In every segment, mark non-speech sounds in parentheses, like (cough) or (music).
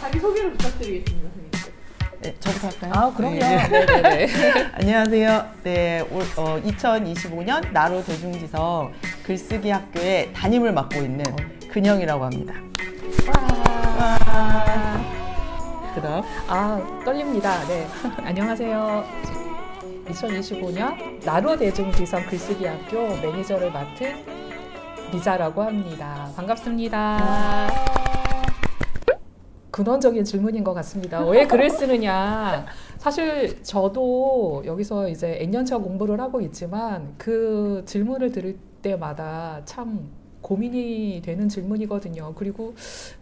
자기 소개를 부탁드리겠습니다, 선생님. 네, 저부터 할까요? 아, 그럼요. 네. 네네네. (laughs) (laughs) 안녕하세요. 네, 올, 어, 2025년 나로 대중지성 글쓰기 학교의 담임을 맡고 있는 근영이라고 합니다. 와. 그다음 아, 떨립니다. 네. 안녕하세요. 2025년 나로 대중지성 글쓰기 학교 매니저를 맡은 미자라고 합니다. 반갑습니다. 근원적인 질문인 것 같습니다. 왜 글을 쓰느냐? 사실 저도 여기서 이제 N년차 공부를 하고 있지만 그 질문을 들을 때마다 참 고민이 되는 질문이거든요. 그리고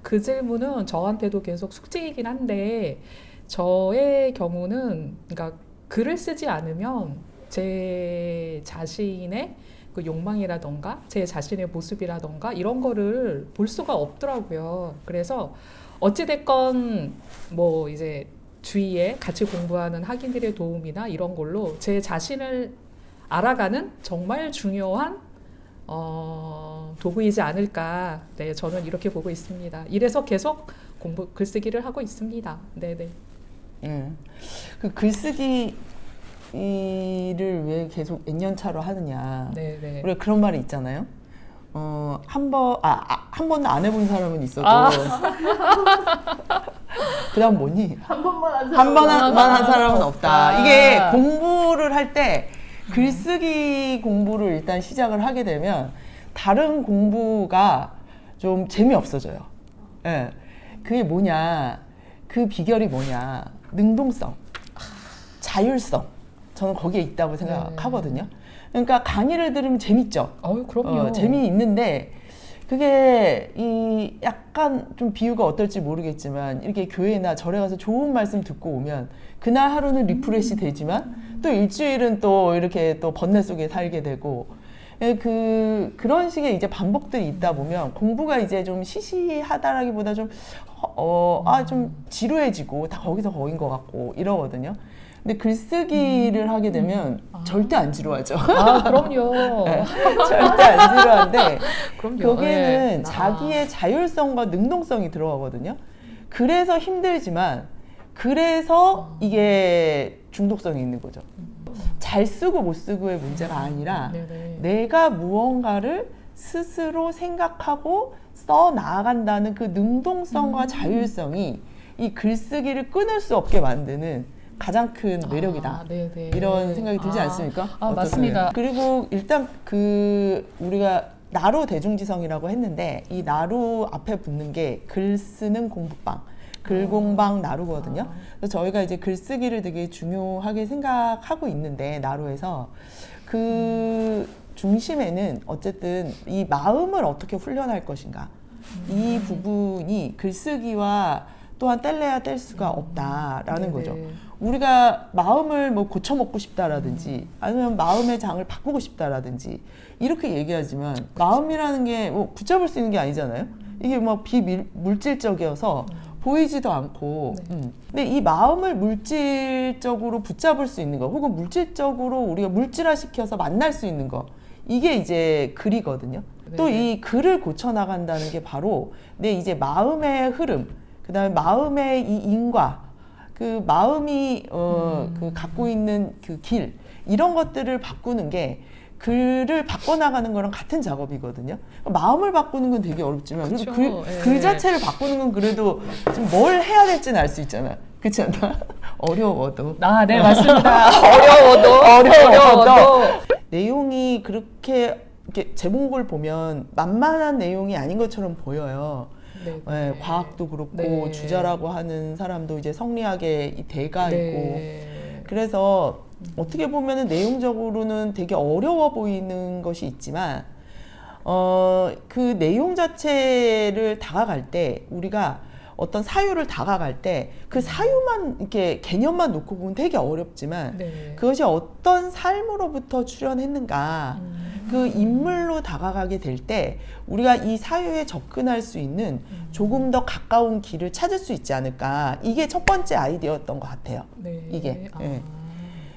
그 질문은 저한테도 계속 숙제이긴 한데 저의 경우는 그러니까 글을 쓰지 않으면 제 자신의 그 욕망이라던가 제 자신의 모습이라던가 이런 거를 볼 수가 없더라고요. 그래서 어찌됐건 뭐 이제 주위에 같이 공부하는 학인들의 도움이나 이런 걸로 제 자신을 알아가는 정말 중요한 어, 도구이지 않을까. 네, 저는 이렇게 보고 있습니다. 이래서 계속 공부 글쓰기를 하고 있습니다. 네, 네. 음. 그 글쓰기 이를 왜 계속 N년 차로 하느냐. 네, 네. 우리가 그런 말이 있잖아요. 어, 한 번, 아, 아, 한 번도 안 해본 사람은 있어도. 아. (laughs) 그 다음 뭐니? 한 번만 한한 번만 아, 한 사람은 없다. 없다. 이게 공부를 할 때 글쓰기 공부를 일단 시작을 하게 되면 다른 공부가 좀 재미없어져요. 예. 그게 뭐냐. 그 비결이 뭐냐. 능동성, 자율성. 저는 거기에 있다고 생각하거든요. 그러니까 강의를 들으면 재밌죠. 어유 그럼요. 어, 재미있는데 그게 이 약간 좀 비유가 어떨지 모르겠지만 이렇게 교회나 절에 가서 좋은 말씀 듣고 오면 그날 하루는 리프레시 되지만 또 일주일은 또 이렇게 또 번뇌 속에 살게 되고 예, 그 그런 식의 이제 반복들이 있다 보면 공부가 이제 좀 시시하다라기보다 좀 어 아 좀 지루해지고 다 거기서 거긴 것 같고 이러거든요. 근데 글쓰기를 하게 되면 절대 안 지루하죠. 아, 그럼요. (laughs) 네. 절대 안 지루한데 (laughs) 그럼요. 거기에는 네. 자기의 자율성과 능동성이 들어가거든요. 그래서 힘들지만 그래서 이게 중독성이 있는 거죠. 잘 쓰고 못 쓰고의 문제가 아니라 아, 네네. 내가 무언가를 스스로 생각하고 써 나아간다는 그 능동성과 음. 자율성이 이 글쓰기를 끊을 수 없게 만드는 가장 큰 매력이다. 아. 이런 생각이 들지 아, 않습니까? 아, 어떠세요? 맞습니다. 그리고 일단 그 우리가 나로 대중지성이라고 했는데 이 나로 앞에 붙는 게 글 쓰는 공부방, 글공방 나루거든요. 아. 그래서 저희가 이제 글쓰기를 되게 중요하게 생각하고 있는데 나로에서 그 중심에는 어쨌든 이 마음을 어떻게 훈련할 것인가 이 부분이 글쓰기와 또한 뗄래야 뗄 수가 없다라는 네네. 거죠. 우리가 마음을 뭐 고쳐먹고 싶다라든지 아니면 마음의 장을 바꾸고 싶다라든지 이렇게 얘기하지만 마음이라는 게 뭐 붙잡을 수 있는 게 아니잖아요. 이게 뭐 비물질적이어서 보이지도 않고. 네. 음. 근데 이 마음을 물질적으로 붙잡을 수 있는 거, 혹은 물질적으로 우리가 물질화 시켜서 만날 수 있는 거, 이게 이제 글이거든요. 또 네네. 이 글을 고쳐 나간다는 게 바로 내 이제 마음의 흐름, 그다음에 마음의 이 인과, 그 마음이 어, 음. 그 갖고 있는 그 길 이런 것들을 바꾸는 게 글을 바꿔 나가는 거랑 같은 작업이거든요. 마음을 바꾸는 건 되게 어렵지만 그래도 그쵸. 글, 예. 글 자체를 바꾸는 건 그래도 좀 뭘 해야 될지는 알 수 있잖아. 그렇지 않나? (laughs) 어려워도 아, 네, 맞습니다. (laughs) 어려워도. 어려워도. 내용이 그렇게 이렇게 제목을 보면 만만한 내용이 아닌 것처럼 보여요. 네, 예, 과학도 그렇고 네. 주자라고 하는 사람도 이제 성리학의 이 대가 있고 네. 그래서 어떻게 보면은 내용적으로는 되게 어려워 보이는 것이 있지만 어 그 내용 자체를 다가갈 때 우리가 어떤 사유를 다가갈 때 그 사유만 이렇게 개념만 놓고 보면 되게 어렵지만 네. 그것이 어떤 삶으로부터 출현했는가 음. 그 인물로 다가가게 될 때 우리가 이 사유에 접근할 수 있는 음. 조금 더 가까운 길을 찾을 수 있지 않을까 이게 첫 번째 아이디어였던 것 같아요. 네. 이게, 아. 예.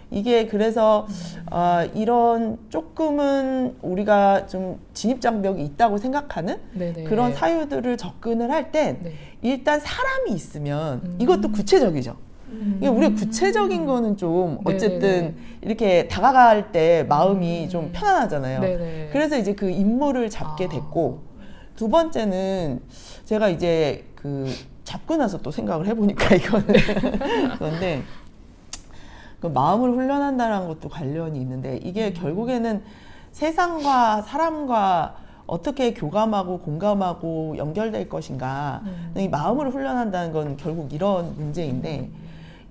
이게 그래서 어, 이런 조금은 우리가 좀 진입 장벽이 있다고 생각하는 네네. 그런 사유들을 접근을 할땐 네. 일단 사람이 있으면 음. 이것도 구체적이죠. 음. 이게 우리가 구체적인 거는 좀 어쨌든 네네네. 이렇게 다가갈 때 마음이 음. 좀 편안하잖아요. 네네. 그래서 이제 그 인물을 잡게 아. 됐고 두 번째는 제가 이제 그 잡고 나서 또 생각을 해보니까 (laughs) 이거는 그런데 그 마음을 훈련한다는 것도 관련이 있는데 이게 음. 결국에는 세상과 사람과 어떻게 교감하고 공감하고 연결될 것인가 음. 이 마음을 훈련한다는 건 결국 이런 문제인데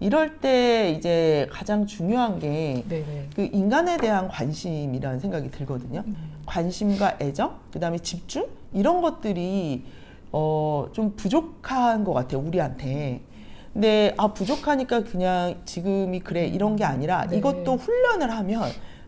이럴 때 이제 가장 중요한 게 네네. 그 인간에 대한 관심이라는 생각이 들거든요. 음. 관심과 애정, 그다음에 집중 이런 것들이 어 좀 부족한 것 같아요 우리한테. 근데 아 부족하니까 그냥 지금이 그래 이런 게 아니라 네. 이것도 훈련을 하면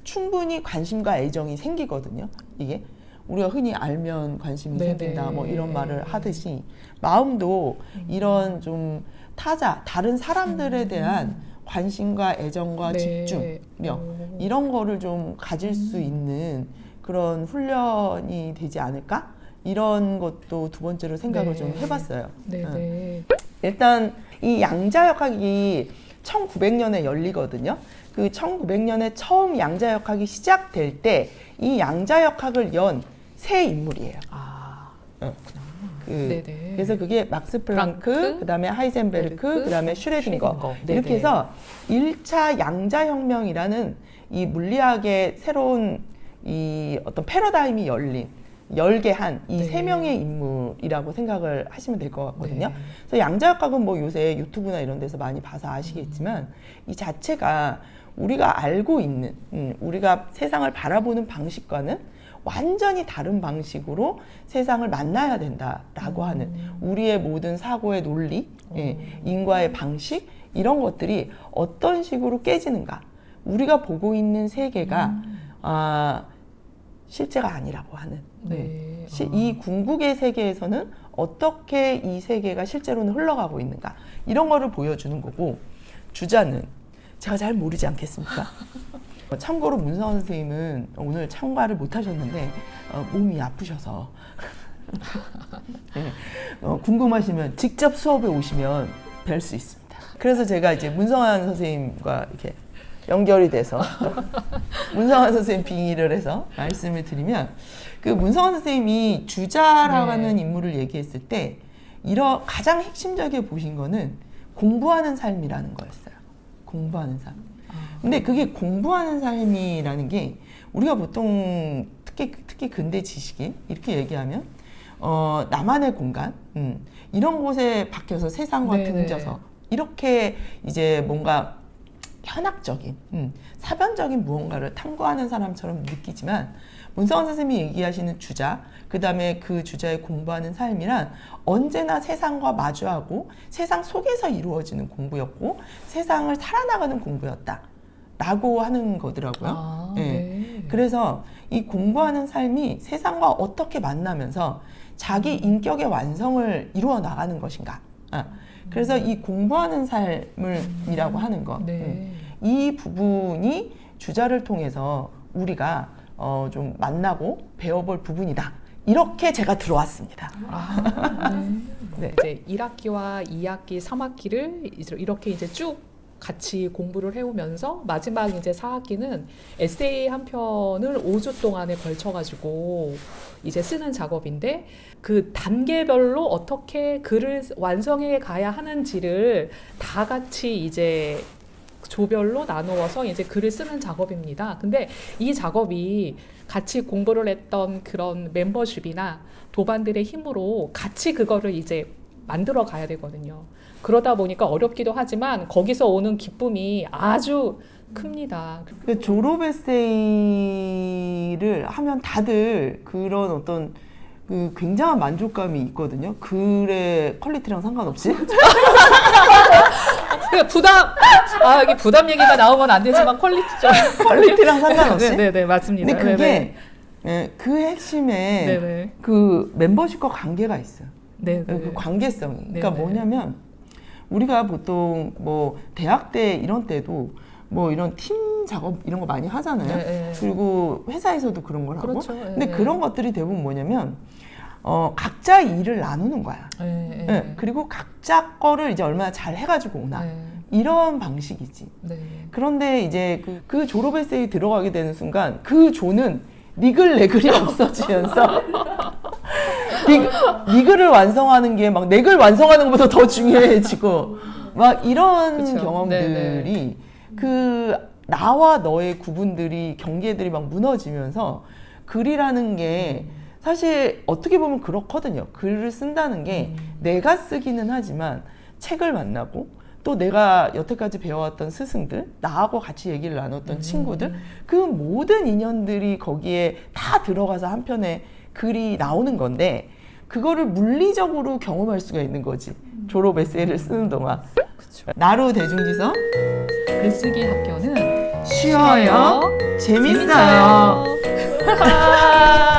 충분히 관심과 애정이 생기거든요. 이게 우리가 흔히 알면 관심이 네네. 생긴다 뭐 이런 말을 하듯이 마음도 이런 좀 타자 다른 사람들에 대한 관심과 애정과 네. 집중력 오. 이런 거를 좀 가질 수 있는 그런 훈련이 되지 않을까? 이런 것도 두 번째로 생각을 네. 좀 해봤어요. 응. 네네. 일단 이 양자역학이 1900년에 열리거든요. 그 1900년에 처음 양자역학이 시작될 때 이 양자역학을 연세 인물이에요. 아. 그 네네. 그래서 그게 막스 플랑크, 플랑크, 그다음에 하이젠베르크, 베르크, 그다음에 슈레딩거 슈레딩거. 이렇게 네네. 해서 1차 양자 혁명이라는 이 물리학의 새로운 이 어떤 패러다임이 열린 열게 한이 네. 세 명의 인물이라고 생각을 하시면 될 것 같거든요. 네. 그래서 양자역학은 뭐 요새 유튜브나 이런 데서 많이 봐서 아시겠지만 이 자체가 우리가 알고 있는 음, 우리가 세상을 바라보는 방식과는 완전히 다른 방식으로 세상을 만나야 된다라고 하는 우리의 모든 사고의 논리, 예, 인과의 방식 이런 것들이 어떤 식으로 깨지는가? 우리가 보고 있는 세계가 아, 실제가 아니라고 하는 음. 네. 시- 아. 이 궁극의 세계에서는 어떻게 이 세계가 실제로는 흘러가고 있는가 이런 거를 보여주는 거고 주자는 제가 잘 모르지 않겠습니까? 어, (laughs) 참고로 문성원 선생님은 오늘 참가를 못 하셨는데 어, 몸이 아프셔서 (laughs) 네, 어, 궁금하시면 직접 수업에 오시면 뵐 수 있습니다. 그래서 제가 이제 문성환 선생님과 이렇게 연결이 돼서 (laughs) 문성환 선생님 빙의를 해서 말씀을 드리면 그 문성환 선생님이 주자라는 네. 인물을 얘기했을 때 이런 가장 핵심적이게 보신 거는 공부하는 삶이라는 거였어요. 공부하는 삶. 아. 근데 그게 공부하는 삶이라는 게 우리가 보통 특히 특히 근대 지식인 이렇게 얘기하면 어 나만의 공간 음, 이런 곳에 박혀서 세상과 네네. 등져서 이렇게 이제 뭔가 현학적인 음, 사변적인 무언가를 탐구하는 사람처럼 느끼지만 문성원 선생님이 얘기하시는 주자 그 다음에 그 주자의 공부하는 삶이란 언제나 세상과 마주하고 세상 속에서 이루어지는 공부였고 세상을 살아나가는 공부였다 라고 하는 거더라고요 아, 예. 네. 그래서 이 공부하는 삶이 세상과 어떻게 만나면서 자기 인격의 완성을 이루어 나가는 것인가. 아, 그래서 이 공부하는 삶을이라고 하는 것. 네. 음. 이 부분이 주자를 통해서 우리가 어, 좀 만나고 배워볼 부분이다. 이렇게 제가 들어왔습니다. 아, (laughs) 네. 네. 이제 1학기와 2학기, 3학기를 이제 이렇게 이제 쭉 같이 공부를 해오면서 마지막 이제 4학기는 에세이 한 편을 5주 동안에 걸쳐가지고 이제 쓰는 작업인데 그 단계별로 어떻게 글을 완성해 가야 하는지를 다 같이 이제 조별로 나누어서 이제 글을 쓰는 작업입니다. 근데 이 작업이 같이 공부를 했던 그런 멤버십이나 도반들의 힘으로 같이 그거를 이제 만들어 가야 되거든요. 그러다 보니까 어렵기도 하지만 거기서 오는 기쁨이 아주 큽니다. 그 졸업 에세이를 하면 다들 그런 어떤 그 굉장한 만족감이 있거든요. 글의 퀄리티랑 상관없이. (laughs) 그 부담 아 여기 부담 얘기가 나오면 안 되지만 퀄리티죠. 퀄리티랑 (laughs) 상관없이. 네네 맞습니다. 근데 그게 네네. 예, 그 핵심에 네네 그 멤버십과 관계가 있어요. 네네 그 관계성이. 그러니까 네네. 뭐냐면 우리가 보통 뭐 대학 때 이런 때도 뭐 이런 팀 작업 이런 거 많이 하잖아요. 네, 네. 그리고 회사에서도 그런 걸 하고. 그렇죠. 예, 근데 예. 그런 것들이 대부분 뭐냐면 어, 각자 일을 나누는 거야. 예, 예. 예, 그리고 각자 거를 이제 얼마나 잘 해가지고 오나 네. 이런 방식이지. 네. 그런데 이제 그, 그 졸업 에세이 들어가게 되는 순간 그 조는 니글내글이 (laughs) 없어지면서 (laughs) 니, 니글을 완성하는 게 막 내 글 완성하는 것보다 더 중요해지고 막 이런 그쵸. 경험들이 그 나와 너의 구분들이 경계들이 막 무너지면서 글이라는 게 사실 어떻게 보면 그렇거든요. 글을 쓴다는 게 내가 쓰기는 하지만 책을 만나고 또 내가 여태까지 배워왔던 스승들, 나하고 같이 얘기를 나눴던 친구들, 그 모든 인연들이 거기에 다 들어가서 한편의 글이 나오는 건데, 그거를 물리적으로 경험할 수가 있는 거지. 졸업 에세이를 쓰는 동안. 그쵸. 나루 대중지성, 글쓰기 학교는 쉬워요. 재밌어요. 재밌어요. (laughs)